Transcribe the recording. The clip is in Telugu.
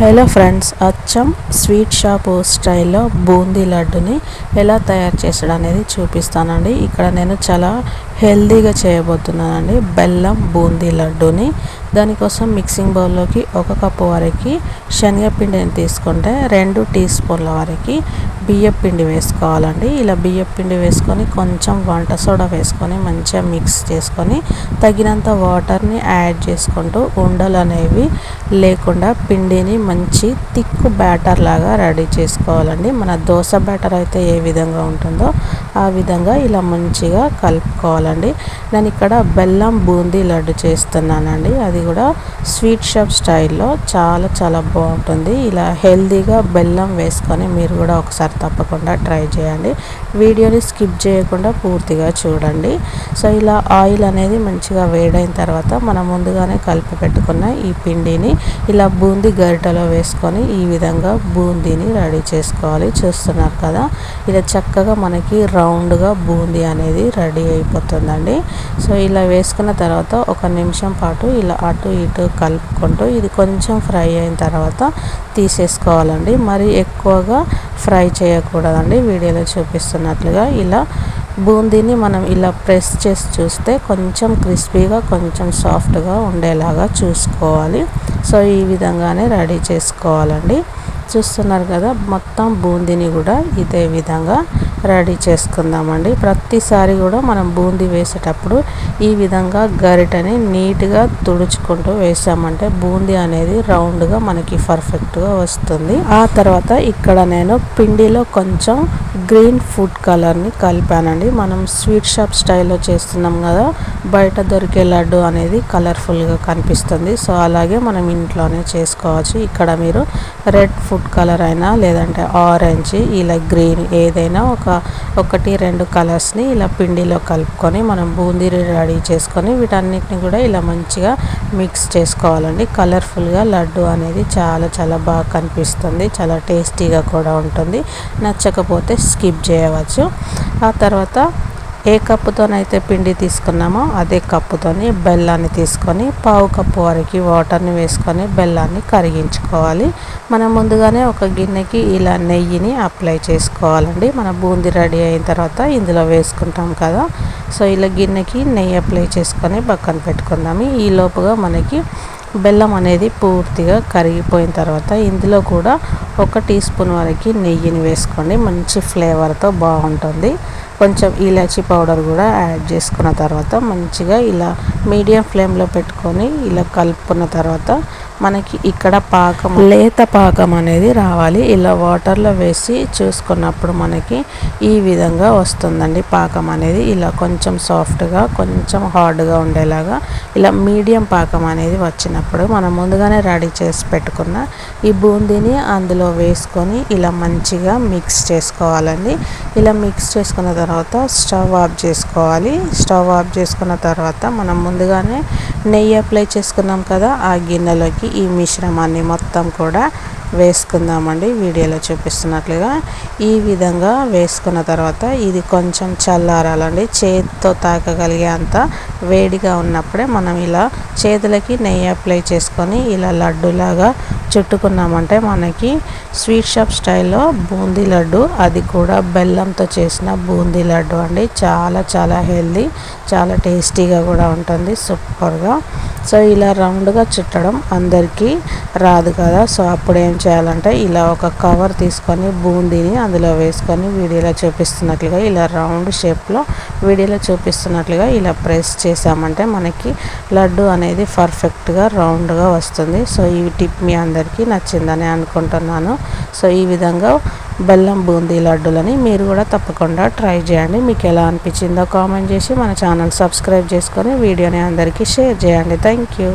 హలో ఫ్రెండ్స్ అచ్చం స్వీట్ షాప్ స్టైల్లో బూందీ లడ్డుని ఎలా తయారు చేసడం అనేది చూపిస్తానండి. ఇక్కడ నేను చాలా హెల్దీగా చేయబోతున్నానండి. బెల్లం బూందీ లడ్డుని. దానికోసం మిక్సింగ్ బౌల్లోకి ఒక కప్పు వరకు శనగపిండిని తీసుకుంటే రెండు టీ స్పూన్ల వరకు బియ్యం పిండి వేసుకోవాలండి. ఇలా బియ్యం పిండి వేసుకొని కొంచెం వంట సోడా వేసుకొని మంచిగా మిక్స్ చేసుకొని తగినంత వాటర్ని యాడ్ చేసుకుంటూ ఉండలు అనేవి లేకుండా పిండిని మంచి తిక్కు బ్యాటర్ లాగా రెడీ చేసుకోవాలండి. మన దోశ బ్యాటర్ అయితే ఏ విధంగా ఉంటుందో ఆ విధంగా ఇలా మంచిగా కలుపుకోవాలండి నేను ఇక్కడ బెల్లం బూందీ లడ్డు చేస్తున్నానండి. అది కూడా స్వీట్ షాప్ స్టైల్లో చాలా చాలా బాగుంటుంది. ఇలా హెల్దీగా బెల్లం వేసుకొని మీరు కూడా ఒకసారి తప్పకుండా ట్రై చేయండి. వీడియోని స్కిప్ చేయకుండా పూర్తిగా చూడండి. సో ఇలా ఆయిల్ అనేది మంచిగా వేడైన తర్వాత మనం ముందుగానే కలిపి పెట్టుకున్న ఈ పిండిని ఇలా బూందీ గరిటెలో వేసుకొని ఈ విధంగా బూందీని రెడీ చేసుకోవాలి. చూస్తున్నారు కదా? ఇలా చక్కగా మనకి రౌండ్గా బూందీ అనేది రెడీ అయిపోతుంది. అయిపోతుందండి సో ఇలా వేసుకున్న తర్వాత ఒక నిమిషం పాటు ఇలా అటు ఇటు కలుపుకుంటూ ఇది కొంచెం ఫ్రై అయిన తర్వాత తీసేసుకోవాలండి. మరి ఎక్కువగా ఫ్రై చేయకూడదండి. వీడియోలో చూపిస్తున్నట్లుగా ఇలా బూందీని మనం ఇలా ప్రెస్ చేసి చూస్తే కొంచెం క్రిస్పీగా కొంచెం సాఫ్ట్గా ఉండేలాగా చూసుకోవాలి. సో ఈ విధంగానే రెడీ చేసుకోవాలండి. చూస్తున్నారు కదా మొత్తం బూందీని కూడా ఇదే విధంగా రెడీ చేసుకుందామండి. ప్రతిసారి కూడా మనం బూందీ వేసేటప్పుడు ఈ విధంగా గరిటని నీట్గా తుడుచుకుంటూ వేసామంటే బూందీ అనేది రౌండ్గా మనకి పర్ఫెక్ట్గా వస్తుంది. ఆ తర్వాత ఇక్కడ నేను పిండిలో కొంచెం గ్రీన్ ఫుడ్ కలర్ని కలిపానండి. మనం స్వీట్ షాప్ స్టైల్లో చేస్తున్నాం కదా బయట దొరికే లడ్డు అనేది కలర్ఫుల్గా కనిపిస్తుంది. సో అలాగే మనం ఇంట్లోనే చేసుకోవచ్చు. ఇక్కడ మీరు రెడ్ ఫుడ్ ఫుడ్ కలర్ అయినా లేదంటే ఆరెంజ్ ఇలా గ్రీన్ ఏదైనా ఒక ఒకటి రెండు కలర్స్ని ఇలా పిండిలో కలుపుకొని మనం బూందీ రెడీ చేసుకొని వీటన్నిటిని కూడా ఇలా మంచిగా మిక్స్ చేసుకోవాలండి. కలర్ఫుల్గా లడ్డు అనేది చాలా చాలా బాగా కనిపిస్తుంది. చాలా టేస్టీగా కూడా ఉంటుంది. నచ్చకపోతే స్కిప్ చేయవచ్చు. ఆ తర్వాత ఏ కప్పుతోనైతే పిండి తీసుకున్నామో అదే కప్పుతోని బెల్లాన్ని తీసుకొని పావు కప్పు వరకు వాటర్ని వేసుకొని బెల్లాన్ని కరిగించుకోవాలి. మనం ముందుగానే ఒక గిన్నెకి ఇలా నెయ్యిని అప్లై చేసుకోవాలండి. మన బూందీ రెడీ అయిన తర్వాత ఇందులో వేసుకుంటాం కదా. సో ఇలా గిన్నెకి నెయ్యి అప్లై చేసుకొని పక్కన పెట్టుకుందాము. ఈ లోపుగా మనకి బెల్లం అనేది పూర్తిగా కరిగిపోయిన తర్వాత ఇందులో కూడా ఒక టీ స్పూన్ వరకు నెయ్యిని వేసుకోండి. మంచి ఫ్లేవర్తో బాగుంటుంది. కొంచెం ఇలాచీ పౌడర్ కూడా యాడ్ చేసుకున్న తర్వాత మంచిగా ఇలా మీడియం ఫ్లేమ్లో పెట్టుకొని ఇలా కలుపుకున్న తర్వాత మనకి ఇక్కడ పాకం లేత పాకం అనేది రావాలి. ఇలా వాటర్లో వేసి చూసుకున్నప్పుడు మనకి ఈ విధంగా వస్తుందండి పాకం అనేది. ఇలా కొంచెం సాఫ్ట్గా కొంచెం హార్డ్గా ఉండేలాగా ఇలా మీడియం పాకం అనేది వచ్చినప్పుడు మనం ముందుగానే రెడీ చేసి పెట్టుకున్న ఈ బూందీని అందులో వేసుకొని ఇలా మంచిగా మిక్స్ చేసుకోవాలండి. ఇలా మిక్స్ చేసుకున్న తర్వాత స్టవ్ ఆఫ్ చేసుకోవాలి. స్టవ్ ఆఫ్ చేసుకున్న తర్వాత మనం ముందుగానే నెయ్యి అప్లై చేసుకున్నాం కదా ఆ గిన్నెలోకి ఈ మిశ్రమాన్ని మొత్తం కూడా వేసుకుందామండి. వీడియోలో చూపిస్తున్నట్లుగా. ఈ విధంగా వేసుకున్న తర్వాత ఇది కొంచెం చల్లారాలండి. చేతితో తాకగలిగే అంత వేడిగా ఉన్నప్పుడే మనం ఇలా చేతులకి నెయ్యి అప్లై చేసుకొని ఇలా లడ్డులాగా చుట్టుకున్నామంటే మనకి స్వీట్ షాప్ స్టైల్లో బూందీ లడ్డు అది కూడా బెల్లంతో చేసిన బూందీ లడ్డు అండి. చాలా చాలా హెల్దీ చాలా టేస్టీగా కూడా ఉంటుంది సూపర్గా. సో ఇలా రౌండ్గా చుట్టడం అందరికీ రాదు కదా. సో అప్పుడు ఏం చేయాలంటే ఇలా ఒక కవర్ తీసుకొని బూందీని అందులో వేసుకొని వీడియోలో చూపిస్తున్నట్లుగా ఇలా రౌండ్ షేప్లో వీడియోలో చూపిస్తున్నట్లుగా ఇలా ప్రెస్ చేసామంటే మనకి లడ్డు అనేది పర్ఫెక్ట్గా రౌండ్గా వస్తుంది. సో ఈ టిప్ మీ అందరికీ నచ్చిందని అనుకుంటున్నాను. సో ఈ విధంగా బెల్లం బూందీ లడ్డులని మీరు కూడా తప్పకుండా ట్రై చేయండి. మీకు ఎలా అనిపించిందో కామెంట్ చేసి మన ఛానల్ సబ్స్క్రైబ్ చేసుకొని వీడియోని అందరికీ షేర్ చేయండి. Thank you.